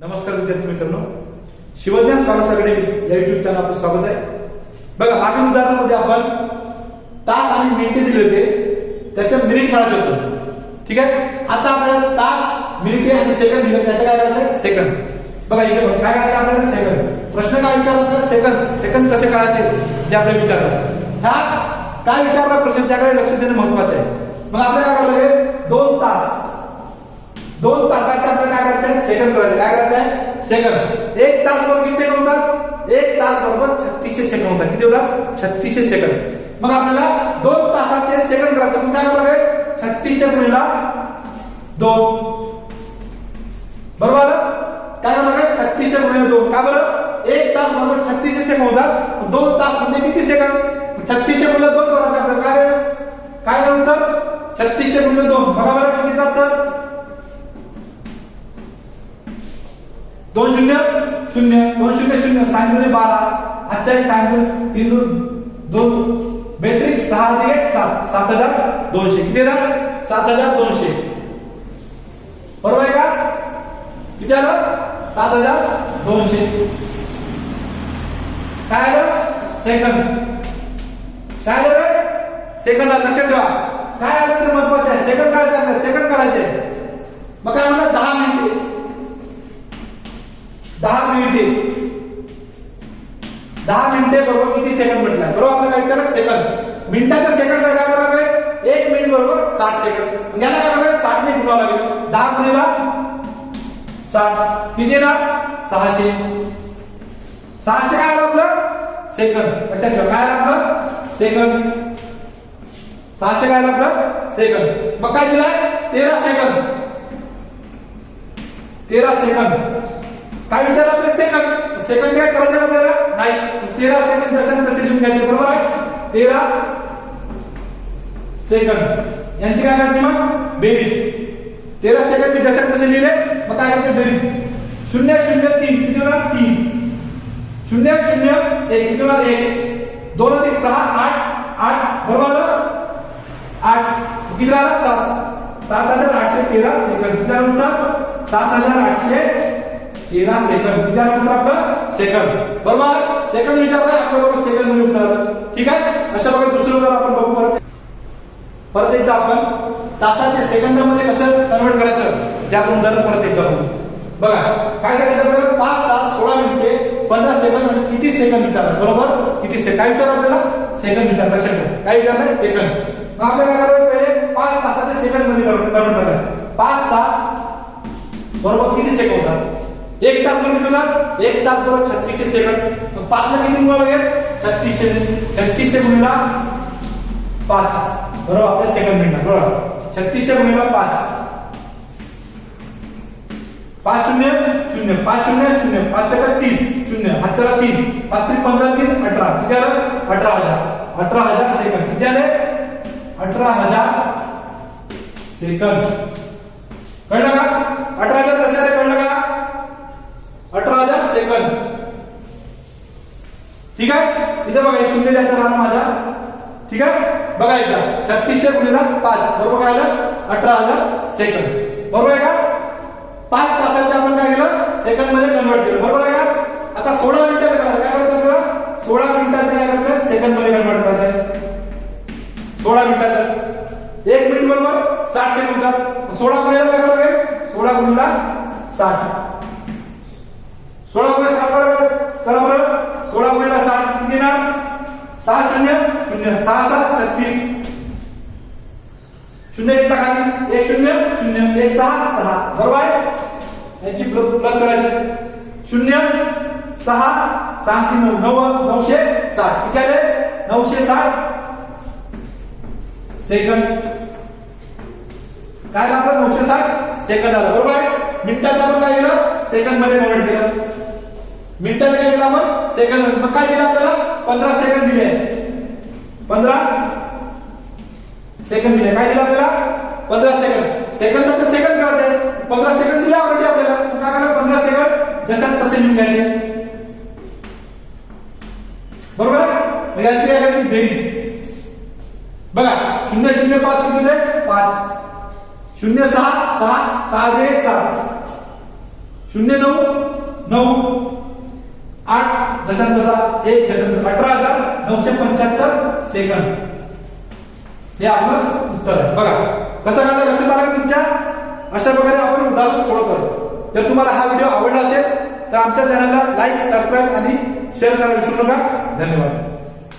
नमस्कार विद्यार्थी मित्रांनो. शिवज्ञान स्कॉलर्स अकॅडमी या युट्यूब चॅनल आपलं स्वागत आहे. बघा मागील उदाहरणामध्ये आपण तास आणि मिनिटे दिले होते. त्याच्यात मिनिट काढत होतो. ठीक आहे? आता आपल्याला तास मिनिटे आणि सेकंद दिले. त्याचं काय करायचं सेकंद बघा इथे काय करायचं आपल्याला? सेकंद प्रश्न काय विचारला सेकंद सेकंद कसे काढायचे? ते आपल्याला विचारलं. ह्या काय विचारला प्रश्न? त्याकडे लक्ष देणं महत्वाचं आहे. मग आपल्याला काय करायला लागेल? दोन तास. दोन तासाच्या आपल्याला काय करायचं? सेकंद करायचं. काय करायचं? सेकंद एक तास बरोबर किती सेकंद होतात? एक तास बरोबर छत्तीसशे सेकंद होतात. किती होतात? छत्तीसशे सेकंद मग आपल्याला दोन तासाचे सेकंद करायचे. मग काय करावे छत्तीसशे गुणिला दोन. बरोबर? आलं? काय करावं छत्तीसशे गुणिले दोन. का बरं? एक तास बरोबर छत्तीसशे सेकंद होतात. दोन तास म्हणजे किती सेकंद छत्तीसशे गुणिले दोन करायचं आपल्याला काय काय नंतर छत्तीसशे गुणिले दोन. बरोबर? बरं किती येतात दोन शून्य शून्य दोन शून्य शून्य सांगली बारा आजच्या सांगितलं तीन दोन दोन बेत्रीस सहा ते एक सात सात हजार दोनशे. किती हजार? सात हजार दोनशे. बरोबर आहे का? विचार सात हजार दोनशे. काय आलं? सेकंद. काय आलं रे? सेकंद लक्षात ठेवा. काय आलं तर महत्वाचं आहे? सेकंड काय सेकंड काढायचे. मग काय म्हणतात? दहा मिनिटे. दहा मिनिटे. दहा मिनिटे बरोबर किती सेकंड म्हटलं? बरोबर आपल्याला काय करायचं सेकंद मिनिटाचं सेकंड काय करावं लागेल? एक मिनिट बरोबर साठ सेकंड याला काय करावं साठ ने गुणावं लागेल. दहा गुणीला साठ. किती येणार? सहाशे. सहाशे काय आलं आपलं? सेकंद लक्षात ठेवा काय आलं आपलं? सेकंद सहाशे काय आलं आपलं? सेकंद मग काय दिलाय? तेरा सेकंद तेरा सेकंद काय विचारलं आपले सेकंड सेकंड काय करायचं आपल्याला नाही. तेरा सेकंद त्याच्यानंतर तसे लिहून घ्यायचे बरोबर आहे? तेरा सेकंड यांची काय करायची मग बेरीज. तेरा सेकंड मी जसं तसे लिहिले मग काय करायचं बेरीज? शून्य शून्य तीन. किती होणार? तीन. शून्य शून्य एक. किती होणार? एक. दोन अधिक सहा आठ. आठ. बरोबर आलं? आठ. किती राहिला? सात. सात हजार आठशे तेरा सेकंड किती झालं सात हजार आठशे तेरा सेकंद विचार उत्तर आपलं सेकंद बरोबर सेकंद विचारलाय आपल्या बरोबर सेकंदमध्ये उत्तर ठीक आहे अशा प्रकारे दुसरं उत्तर आपण बघू परत परत एकदा आपण तासाच्या सेकंदामध्ये कसं कन्वर्ट करायचं ते आपण दर परत एकदा बघू बघा काय सांगितलं तर पाच तास सोळा मिनिटे पंधरा सेकंद आणि किती सेकंद विचारलं बरोबर किती सेकंद काय विचार आपल्याला सेकंद विचार लक्षात ठेवा. काय विचारलं सेकंद मग आपल्याला काय करायचं पहिले पाच तासाच्या सेकंडमध्ये कन्वर्ट करायचं पाच तास बरोबर किती सेकंद होतात एक तास म्हणजे तुला एक तास बरोबर छत्तीसशे सेकंद पाचला किती गुणा लागेल छत्तीसशे छत्तीसशे गुणिला पाच। बरोबर आपल्या सेकंद मिनिट बरोबर। छत्तीसशे गुणिला पाच। पाच शून्य शून्य, पाच शून्य शून्य, पाच चक्कर तीस, शून्य हाताला तीन, पाच त्रिक पंधरा तीन अठरा किती आलं? अठरा हज़ार। अठरा हज़ार सेकंद किती आले? अठरा हज़ार सेकंद कळलं का? अठरा हज़ार इथं बघा हे शून्य द्यायचा राहणार माझा ठीक आहे? बघा एकदा. छत्तीसशे गुणिला पाच. बरोबर काय आलं? अठरा हजार सेकंद. बरोबर आहे का? पाच तासाचे आपण काय केलं? सेकंडमध्ये कन्वर्ट केलं. बरोबर आहे का? आता सोळा मिनिटाचं करायचं काय करायचं आपल्याला? सोळा मिनिटाचं काय करायचं? सेकंडमध्ये कन्वर्ट करायचं. सोळा मिनिटाचं. एक मिनिट बरोबर साठ सेकंद सोळा गुणिला काय करावे सोळा गुणिला साठ सोळा गुणिले साठ करा करा बरं सोळा गुणिला साठ किती ना सहा शून्य शून्य सहा सात छत्तीस. शून्य एक खाली एक शून्य शून्य एक सहा सहा. बरोबर आहे? याची प्लस करायची. शून्य सहा सहा तीन नऊ नऊ नऊशे साठ. किती आले? नऊशे साठ. सेकंद. काय लागलं? नऊशे साठ? सेकंद आलं. बरोबर आहे? मिनिटाचं आपण काय केलं? सेकंदमध्ये कन्वर्ट केलं. मिनिटात काय केलं आपण? सेकंद. मग काय दिलं आपल्याला? पंधरा सेकंद दिले. पंधरा सेकंद दिले. काय दिलं आपल्याला? पंधरा सेकंद सेकंदाचं सेकंद करायचं आहे. पंधरा सेकंद दिले ऑलरेडी आपल्याला. काय करा पंधरा सेकंद जशात तसे लिहून घ्यायचे. बरोबर? मग यांची काय करायची? बेरीज. बघा शून्य शून्य पाच किती होते? पाच. शून्य सहा सहा सहा दे सात शून्य नऊ नऊ आठ दशांत तसा एक दशांत अठरा हजार. नऊशे पंच्याहत्तर सेकंद. हे आपलं उत्तर आहे. बघा कसं करता लक्षात आलं तुमच्या? अशा प्रकारे आपण उदाहरण सोडवतोय जर तुम्हाला हा व्हिडिओ आवडला असेल तर आमच्या चॅनलला लाईक सबस्क्राईब आणि शेअर करायला विसरू नका. धन्यवाद.